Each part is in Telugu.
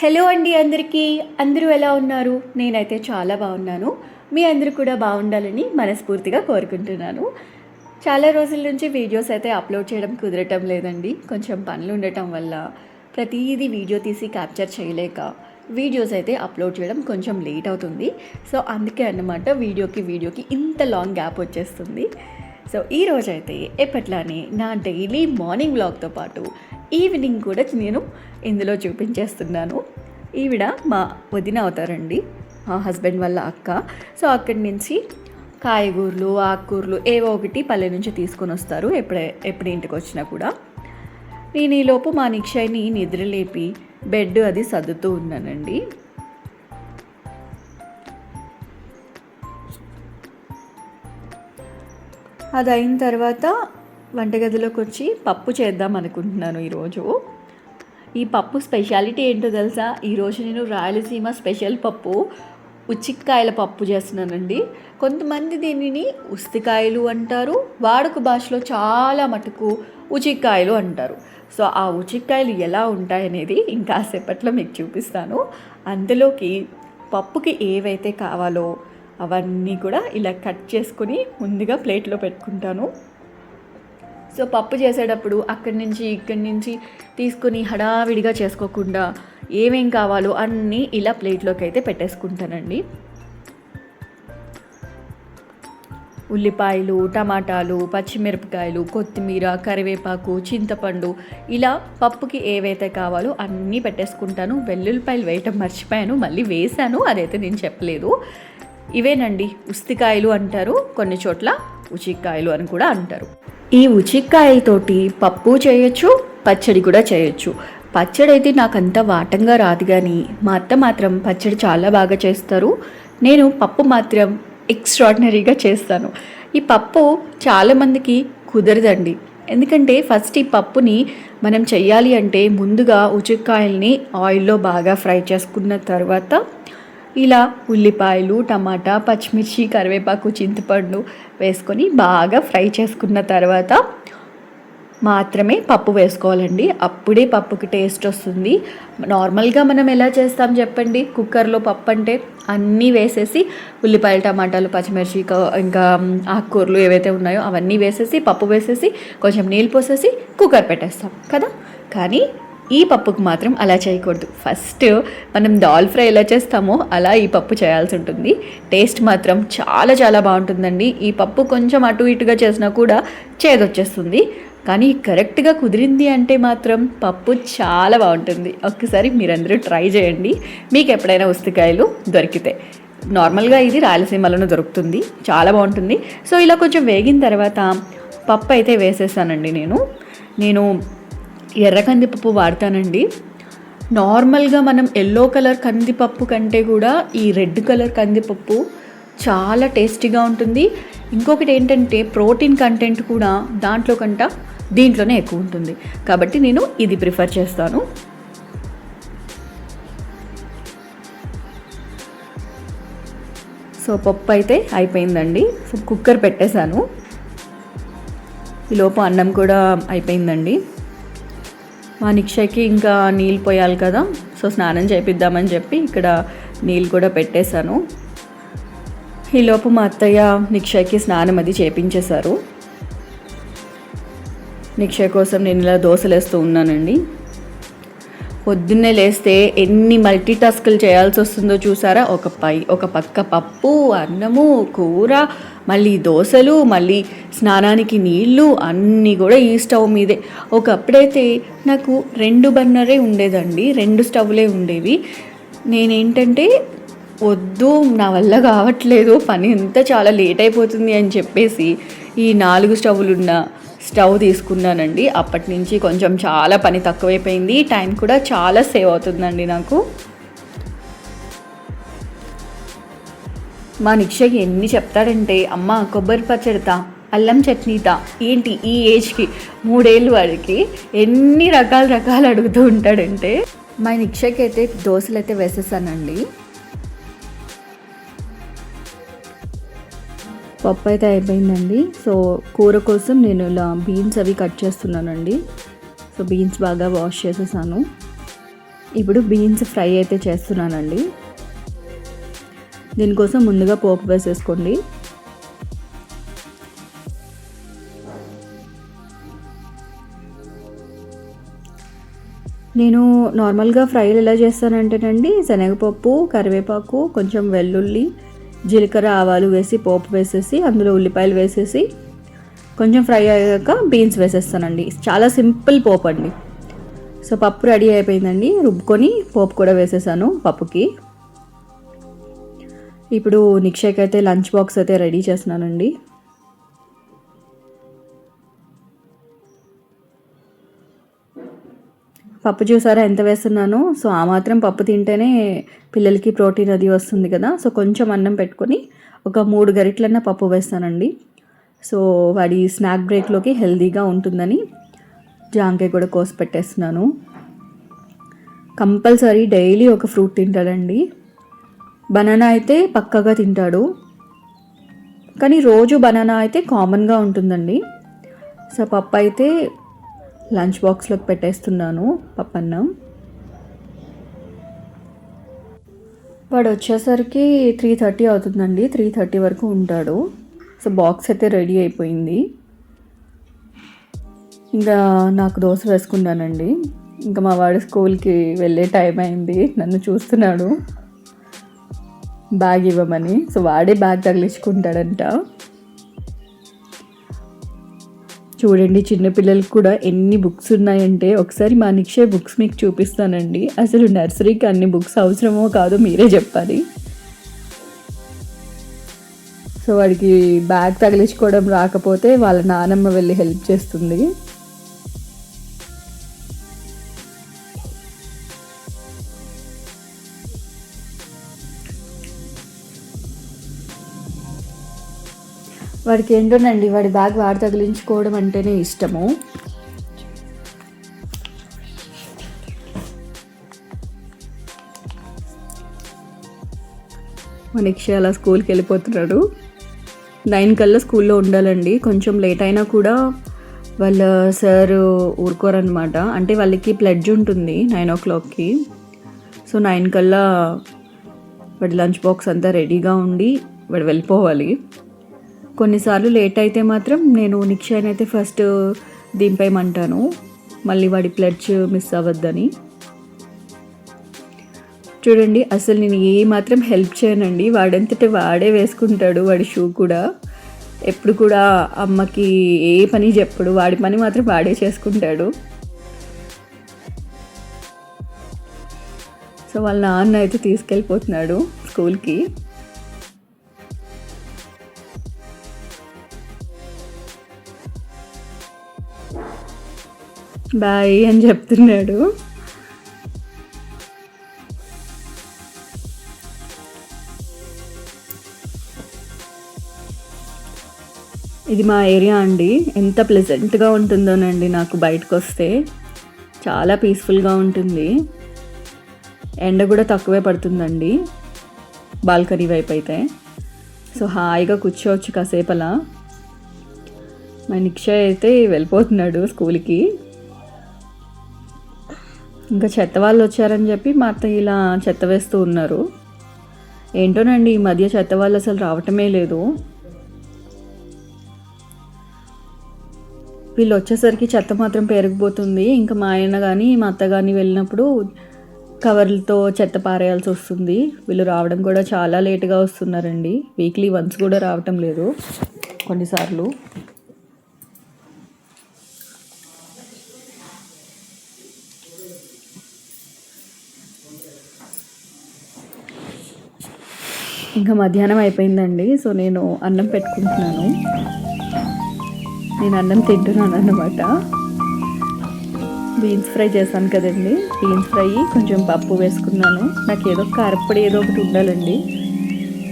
హలో అండి అందరికీ. అందరూ ఎలా ఉన్నారు? నేనైతే చాలా బాగున్నాను. మీ అందరూ కూడా బాగుండాలని మనస్ఫూర్తిగా కోరుకుంటున్నాను. చాలా రోజుల నుంచి వీడియోస్ అయితే అప్లోడ్ చేయడం కుదరటం లేదండి. కొంచెం పనులు ఉండటం వల్ల ప్రతిదీ వీడియో తీసి క్యాప్చర్ చేయలేక వీడియోస్ అయితే అప్లోడ్ చేయడం కొంచెం లేట్ అవుతుంది. సో అందుకే అన్నమాట వీడియోకి వీడియోకి ఇంత లాంగ్ గ్యాప్ వచ్చేస్తుంది. సో ఈ రోజైతే ఎప్పట్లానే నా డైలీ మార్నింగ్ వ్లాగ్తో పాటు ఈవినింగ్ కూడా నేను ఇందులో చూపించేస్తున్నాను. ఈవిడ మా వదిన అవుతారండి. మా హస్బెండ్ వాళ్ళ అక్క. సో అక్కడి నుంచి కాయగూరలు ఆకుకూరలు ఏవో ఒకటి పల్లె నుంచి తీసుకొని వస్తారు. ఎప్పుడే ఎప్పుడు ఇంటికి వచ్చినా కూడా. నేను ఈలోపు మా నిక్షయ్ని నిద్రలేపి బెడ్ అది సర్దుతూ ఉన్నానండి. అది అయిన తర్వాత వంటగదిలోకి వచ్చి పప్పు చేద్దాం అనుకుంటున్నాను ఈరోజు. ఈ పప్పు స్పెషాలిటీ ఏంటో తెలుసా? ఈరోజు నేను రాయలసీమ స్పెషల్ పప్పు ఉచ్చిక్కాయల పప్పు చేస్తున్నానండి. కొంతమంది దీనిని ఉస్తికాయలు అంటారు వాడుక భాషలో చాలా మటుకు ఉచిక్కాయలు అంటారు. సో ఆ ఉచిక్కాయలు ఎలా ఉంటాయనేది ఇంకాసేపట్లో మీకు చూపిస్తాను. అందులోకి పప్పుకి ఏవైతే కావాలో అవన్నీ కూడా ఇలా కట్ చేసుకొని ముందుగా ప్లేట్లో పెట్టుకుంటాను. సో పప్పు చేసేటప్పుడు అక్కడి నుంచి ఇక్కడి నుంచి తీసుకొని హడావిడిగా చేసుకోకుండా ఏమేం కావాలో అన్నీ ఇలా ప్లేట్లోకి అయితే పెట్టేసుకుంటానండి. ఉల్లిపాయలు టమాటాలు పచ్చిమిరపకాయలు కొత్తిమీర కరివేపాకు చింతపండు ఇలా పప్పుకి ఏవైతే కావాలో అన్నీ పెట్టేసుకుంటాను. వెల్లుల్లిపాయలు వేయటం మర్చిపోయాను మళ్ళీ వేశాను అదైతే నేను చెప్పలేదు. ఇవేనండి ఉస్తికాయలు అంటారు కొన్ని చోట్ల ఉచిక్కాయలు అని కూడా అంటారు. ఈ ఉచిక్కాయలతోటి పప్పు చేయొచ్చు పచ్చడి కూడా చేయొచ్చు. పచ్చడి అయితే నాకు అంత వాటంగా రాదు కానీ మా అత్త మాత్రం పచ్చడి చాలా బాగా చేస్తారు. నేను పప్పు మాత్రం ఎక్స్ట్రాడినరీగా చేస్తాను. ఈ పప్పు చాలామందికి కుదరదండి. ఎందుకంటే ఫస్ట్ ఈ పప్పుని మనం చెయ్యాలి అంటే ముందుగా ఉచిక్కాయల్ని ఆయిల్లో బాగా ఫ్రై చేసుకున్న తర్వాత ఇలా ఉల్లిపాయలు టమాటా పచ్చిమిర్చి కరివేపాకు చింతపండు వేసుకొని బాగా ఫ్రై చేసుకున్న తర్వాత మాత్రమే పప్పు వేసుకోవాలండి. అప్పుడే పప్పుకి టేస్ట్ వస్తుంది. నార్మల్గా మనం ఎలా చేస్తాం చెప్పండి? కుక్కర్లో పప్పు అంటే అన్నీ వేసేసి ఉల్లిపాయలు టమాటాలు పచ్చిమిర్చి ఇంకా ఆకుకూరలు ఏవైతే ఉన్నాయో అవన్నీ వేసేసి పప్పు వేసేసి కొంచెం నీళ్ళు పోసేసి కుక్కర్ పెట్టేస్తాం కదా? కానీ ఈ పప్పుకు మాత్రం అలా చేయకూడదు. ఫస్ట్ మనం దాల్ ఫ్రై ఎలా చేస్తామో అలా ఈ పప్పు చేయాల్సి ఉంటుంది. టేస్ట్ మాత్రం చాలా చాలా బాగుంటుందండి. ఈ పప్పు కొంచెం అటు ఇటుగా చేసినా కూడా చేదొచ్చేస్తుంది. కానీ కరెక్ట్గా కుదిరింది అంటే మాత్రం పప్పు చాలా బాగుంటుంది. ఒక్కసారి మీరందరూ ట్రై చేయండి. మీకు ఎప్పుడైనా ఉస్తికాయలు దొరికితే. నార్మల్గా ఇది రాయలసీమలోనే దొరుకుతుంది. చాలా బాగుంటుంది. సో ఇలా కొంచెం వేగిన తర్వాత పప్పు అయితే వేసేసానండి నేను. నేను ఎర్ర కందిపప్పు వాడతానండి. నార్మల్గా మనం ఎల్లో కలర్ కందిపప్పు కంటే కూడా ఈ రెడ్ కలర్ కందిపప్పు చాలా టేస్టీగా ఉంటుంది. ఇంకొకటి ఏంటంటే ప్రోటీన్ కంటెంట్ కూడా దాంట్లో కంట దీంట్లోనే ఎక్కువ ఉంటుంది. కాబట్టి నేను ఇది ప్రిఫర్ చేస్తాను. సో పప్పు అయితే అయిపోయిందండి. సో కుక్కర్ పెట్టేశాను. ఈలోపు అన్నం కూడా అయిపోయిందండి. మా నిక్షకి ఇంకా నీళ్ళు పోయాలి కదా సో స్నానం చేపిద్దామని చెప్పి ఇక్కడ నీళ్ళు కూడా పెట్టేశాను. ఈలోపు మా అత్తయ్య నిక్షకి స్నానం అది చేపించేశారు. నిక్ష కోసం నేను ఇలా దోశలు వేస్తూ ఉన్నానండి. పొద్దున్నే లేస్తే ఎన్ని మల్టీ టాస్కులు చేయాల్సి వస్తుందో చూసారా? ఒక పై ఒక పక్క పప్పు అన్నము కూర మళ్ళీ దోశలు మళ్ళీ స్నానానికి నీళ్ళు అన్నీ కూడా ఈ స్టవ్ మీదే. ఒకప్పుడైతే నాకు రెండు బర్నరే ఉండేదండి రెండు స్టవ్లే ఉండేవి. నేనేంటంటే వద్దు నా వల్ల కావట్లేదు పని అంతా చాలా లేట్ అయిపోతుంది అని చెప్పేసి ఈ నాలుగు స్టవ్లు స్టవ్ తీసుకున్నానండి. అప్పటి నుంచి కొంచెం చాలా పని తక్కువైపోయింది. టైం కూడా చాలా సేవ్ అవుతుందండి నాకు. మా నిక్షకి ఎన్ని చెప్తాడంటే అమ్మ కొబ్బరి పచ్చడితా అల్లం చట్నీతా? ఏంటి ఈ ఏజ్కి మూడేళ్ళు వాడికి ఎన్ని రకాల రకాలు అడుగుతూ ఉంటాడంటే? మా నిక్షకి అయితే దోశలు అయితే వేసేసానండి. పప్పు అయితే అయిపోయిందండి. సో కూర కోసం నేను ఇలా బీన్స్ అవి కట్ చేస్తున్నానండి. సో బీన్స్ బాగా వాష్ చేసేసాను. ఇప్పుడు బీన్స్ ఫ్రై అయితే చేస్తున్నానండి. దీనికోసం ముందుగా పోపు వేసేసుకోండి. నేను నార్మల్గా ఫ్రైలు ఎలా చేస్తానంటేనండి శనగపప్పు కరివేపాకు కొంచెం వెల్లుల్లి జీలకర్ర ఆవాలు వేసి పోపు వేసేసి అందులో ఉల్లిపాయలు వేసేసి కొంచెం ఫ్రై అయ్యాక బీన్స్ వేసేస్తానండి. చాలా సింపుల్ పోపు అండి. సో పప్పు రెడీ అయిపోయిందండి. రుబ్బుకొని పోపు కూడా వేసేసాను పప్పుకి. ఇప్పుడు నిక్షేక్ అయితే లంచ్ బాక్స్ అయితే రెడీ చేస్తున్నానండి. పప్పు చూసారా ఎంత వేస్తున్నానో? సో ఆ మాత్రం పప్పు తింటేనే పిల్లలకి ప్రోటీన్ అది వస్తుంది కదా. సో కొంచెం అన్నం పెట్టుకొని ఒక మూడు గరిటలన్న పప్పు వేస్తానండి. సో వాడి స్నాక్ బ్రేక్లోకి హెల్దీగా ఉంటుందని జాంకాయ కూడా కోసి పెట్టేస్తున్నాను. కంపల్సరీ డైలీ ఒక ఫ్రూట్ తింటాడండి. బనానా అయితే పక్కగా తింటాడు. కానీ రోజు బనానా అయితే కామన్గా ఉంటుందండి. సో పప్పు అయితే లంచ్ బాక్స్లోకి పెట్టేస్తున్నాను పప్పన్నం. వాడు వచ్చేసరికి త్రీ థర్టీ అవుతుందండి త్రీ థర్టీ వరకు ఉంటాడు. సో బాక్స్ అయితే రెడీ అయిపోయింది. ఇంకా నాకు దోశ వేసుకున్నానండి. ఇంకా మా వాడు స్కూల్కి వెళ్ళే టైం అయింది నన్ను చూస్తున్నాడు. బ్యాగ్ ఇవ్వమని. సో వాడే బ్యాగ్ తగిలించుకుంటాడంట. చూడండి చిన్నపిల్లలకు కూడా ఎన్ని బుక్స్ ఉన్నాయంటే ఒకసారి మా నిక్షే బుక్స్ మీకు చూపిస్తానండి. అసలు నర్సరీకి అన్ని బుక్స్ అవసరమో కాదో మీరే చెప్పాలి. సో వాడికి బ్యాగ్ తగిలించుకోవడం రాకపోతే వాళ్ళ నానమ్మ వెళ్ళి హెల్ప్ చేస్తుంది. వాడికి ఏంటోనండి వాడి బ్యాగ్ వాడు తగిలించుకోవడం అంటేనే ఇష్టము. మనకి అలా స్కూల్కి వెళ్ళిపోతున్నాడు. నైన్ కల్లా స్కూల్లో ఉండాలండి. కొంచెం లేట్ అయినా కూడా వాళ్ళ సార్ ఊరుకోరనమాట అంటే వాళ్ళకి ప్లెడ్జ్ ఉంటుంది నైన్ ఓ క్లాక్కి. సో నైన్ కల్లా వాడి లంచ్ బాక్స్ అంతా రెడీగా ఉండి వాడు వెళ్ళిపోవాలి. కొన్నిసార్లు లేట్ అయితే మాత్రం నేను నిక్షాన్ అయితే ఫస్ట్ దింపేయమంటాను. మళ్ళీ వాడి ప్లడ్జ్ మిస్ అవ్వద్దని. చూడండి అసలు నేను ఏ మాత్రం హెల్ప్ చేయనండి. వాడంతటే వాడే వేసుకుంటాడు వాడి షూ కూడా. ఎప్పుడు కూడా అమ్మకి ఏ పని చెప్పడు. వాడి పని మాత్రం వాడే చేసుకుంటాడు. సో వాళ్ళ నాన్న అయితే తీసుకెళ్ళిపోతున్నాడు స్కూల్కి బాయ్ అని చెప్తున్నాడు. ఇది మా ఏరియా అండి. ఎంత ప్లెజెంట్గా ఉంటుందోనండి నాకు బయటకు వస్తే చాలా పీస్ఫుల్గా ఉంటుంది. ఎండ కూడా తక్కువే పడుతుందండి. బాల్కనీ వైపు అయితే. సో హాయిగా కూర్చోవచ్చు కాసేపు అలా మా నిక్షయ్ అయితే వెళ్ళిపోతున్నాడు స్కూల్కి. ఇంకా చెత్త వాళ్ళు వచ్చారని చెప్పి మా అత్త ఇలా చెత్త వేస్తూ ఉన్నారు. ఏంటోనండి ఈ మధ్య చెత్త వాళ్ళు అసలు రావటమే లేదు. వీళ్ళు వచ్చేసరికి చెత్త మాత్రం పెరిగిపోతుంది ఇంకా మా ఆయన కానీ మా అత్త కానీ వెళ్ళినప్పుడు కవర్లతో చెత్త పారేయాల్సి వస్తుంది. వీళ్ళు రావడం కూడా చాలా లేటుగా వస్తున్నారండి. వీక్లీ వన్స్ కూడా రావటం లేదు. కొన్నిసార్లు. ఇంకా మధ్యాహ్నం అయిపోయిందండి. సో నేను అన్నం పెట్టుకుంటున్నాను. నేను అన్నం తింటున్నాను అన్నమాట. బీన్స్ ఫ్రై చేశాను కదండి. బీన్స్ ఫ్రై కొంచెం పప్పు వేసుకున్నాను. నాకు ఏదో కారప్పొడి ఏదో ఒకటి ఉండాలండి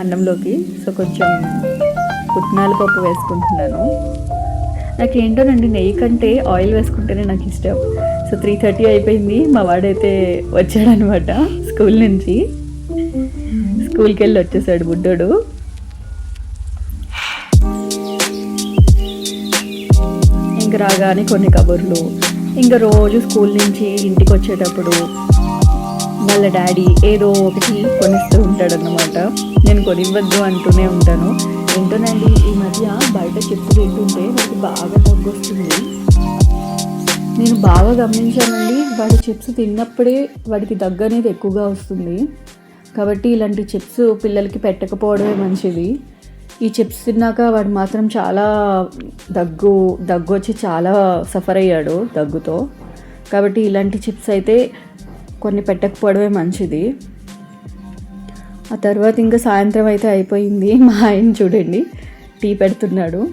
అన్నంలోకి. సో కొంచెం పుట్నాల పప్పు వేసుకుంటున్నాను. నాకు ఏంటోనండి నెయ్యి కంటే ఆయిల్ వేసుకుంటేనే నాకు ఇష్టం. సో త్రీ థర్టీ అయిపోయింది. మా వాడైతే వచ్చాడనమాట స్కూల్ నుంచి. స్కూల్కి వెళ్ళి వచ్చేసాడు బుడ్డోడు. ఇంక రాగానే కొన్ని కబుర్లు. ఇంకా రోజు స్కూల్ నుంచి ఇంటికి వచ్చేటప్పుడు వాళ్ళ డాడీ ఏదో ఒకటి కొనిస్తూ ఉంటాడు అన్నమాట నేను కొనివ్వద్దు అంటూనే ఉంటాను. ఏంటోనండి ఈ మధ్య బయట చిప్స్ తింటుంటే వాడికి బాగా తగ్గొస్తుంది నేను బాగా గమనించానండి వాడి చిప్స్ తిన్నప్పుడే వాడికి దగ్గు అనేది ఎక్కువగా వస్తుంది. కాబట్టి ఇలాంటి చిప్స్ పిల్లలకి పెట్టకపోవడమే మంచిది. ఈ చిప్స్ తిన్నాక వాడు మాత్రం చాలా దగ్గు దగ్గు వచ్చి చాలా సఫర్ అయ్యాడు దగ్గుతో. కాబట్టి ఇలాంటి చిప్స్ అయితే కొన్ని పెట్టకపోవడమే మంచిది. ఆ తర్వాత ఇంకా సాయంత్రం అయితే అయిపోయింది. మా ఆయన చూడండి టీ పెడుతున్నాడు.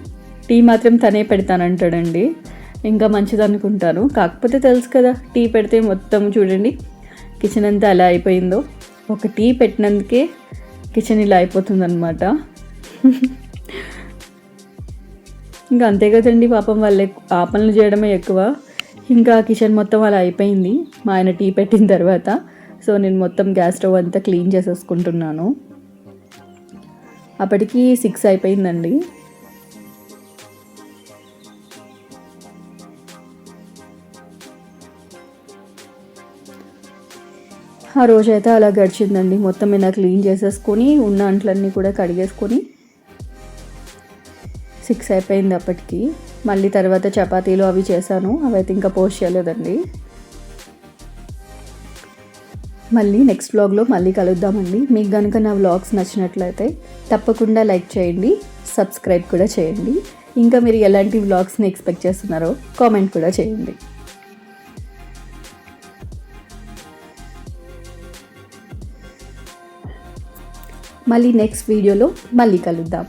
టీ మాత్రం తనే పెడతానంటాడండి. ఇంకా మంచిది అనుకుంటాను. కాకపోతే తెలుసు కదా టీ పెడితే మొత్తం చూడండి కిచెన్ అంతా ఎలా అయిపోయిందో. ఒక టీ పెట్టినందుకే కిచెన్ ఇలా అయిపోతుందన్నమాట. ఇంకా అంతే కదండి పాపం వాళ్ళు ఎక్కు- ఆ పనులు చేయడమే ఎక్కువ. ఇంకా కిచెన్ మొత్తం అలా అయిపోయింది. మా ఆయన టీ పెట్టిన తర్వాత. సో నేను మొత్తం గ్యాస్ స్టవ్ అంతా క్లీన్ చేసేసుకుంటున్నాను. అప్పటికి సిక్స్ అయిపోయిందండి. ఆ రోజైతే అలా గడిచిందండి. మొత్తం ఇలా క్లీన్ చేసేసుకొని ఉన్న అంట్లన్నీ కూడా కడిగేసుకొని సిక్స్ అయిపోయింది అప్పటికి. మళ్ళీ తర్వాత చపాతీలు అవి చేశాను. అవైతే ఇంకా పోస్ట్ చేయలేదండి. మళ్ళీ నెక్స్ట్ వ్లాగ్లో మళ్ళీ కలుద్దామండి. మీకు కనుక నా వ్లాగ్స్ నచ్చినట్లయితే తప్పకుండా లైక్ చేయండి. సబ్స్క్రైబ్ కూడా చేయండి. ఇంకా మీరు ఎలాంటి వ్లాగ్స్ని ఎక్స్పెక్ట్ చేస్తున్నారో కామెంట్ కూడా చేయండి. మళ్ళీ నెక్స్ట్ వీడియోలో మళ్ళీ కలుద్దాం.